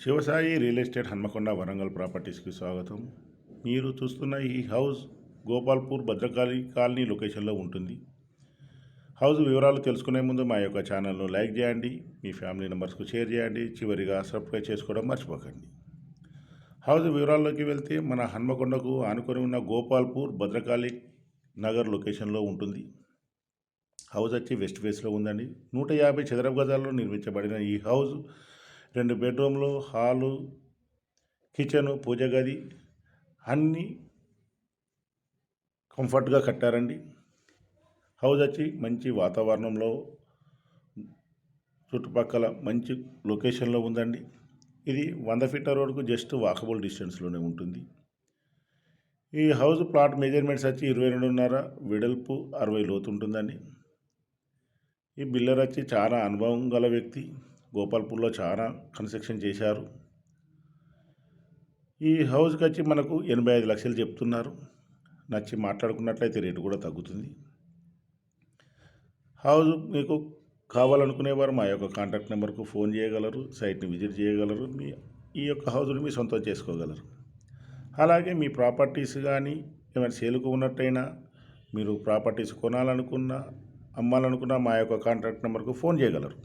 Shivasai real estate Hanamkonda Warangal ప్రాపర్టీస్కి స్వాగతం. మీరు చూస్తున్న ఈ హౌస్ గోపాల్పూర్ భద్రకాళి కాలనీ లొకేషన్లో ఉంటుంది. హౌస్ వివరాలు తెలుసుకునే ముందు మా యొక్క ఛానల్ను లైక్ చేయండి మీ ఫ్యామిలీ మెంబర్స్కు షేర్ చేయండి చివరిగా సబ్స్క్రైబ్ చేసుకోవడం మర్చిపోకండి. హౌస్ వివరాల్లోకి వెళ్తే మన హన్మకొండకు ఆనుకొని ఉన్న గోపాల్పూర్ భద్రకాళి నగర్ లొకేషన్లో ఉంటుంది. హౌస్ వచ్చి వెస్ట్ ఫేస్లో ఉందండి. నూట యాభై చదరపు గజాల్లో నిర్మించబడిన ఈ హౌస్ రెండు బెడ్రూమ్లు హాలు కిచెను పూజ గది అన్నీ కంఫర్ట్గా కట్టారండి. హౌస్ వచ్చి మంచి వాతావరణంలో చుట్టుపక్కల మంచి లొకేషన్లో ఉందండి. ఇది వంద ఫీట్ల రోడ్కు జస్ట్ వాకబుల్ డిస్టెన్స్లోనే ఉంటుంది. ఈ హౌస్ ప్లాట్ మెజర్మెంట్స్ వచ్చి ఇరవై రెండున్నర వెడల్పు అరవై లోతు ఉంటుందండి ఈ బిల్లర్ వచ్చి చాలా అనుభవం గల వ్యక్తి. గోపాల్పూర్లో చాలా కన్స్ట్రక్షన్ చేశారు. ఈ హౌస్కి వచ్చి మనకు ఎనభై ఐదు లక్షలు చెప్తున్నారు. నచ్చి మాట్లాడుకున్నట్లయితే రేటు కూడా తగ్గుతుంది. హౌస్ మీకు కావాలనుకునేవారు మా యొక్క కాంటాక్ట్ నెంబర్కు ఫోన్ చేయగలరు సైట్ని విజిట్ చేయగలరు. మీ ఈ యొక్క హౌస్ని మీ సొంతం చేసుకోగలరు. అలాగే మీ ప్రాపర్టీస్ కానీ ఏమైనా సేలుకు ఉన్నట్టయినా మీరు ప్రాపర్టీస్ కొనాలనుకున్నా అమ్మాలనుకున్నా మా యొక్క కాంటాక్ట్ నెంబర్కు ఫోన్ చేయగలరు.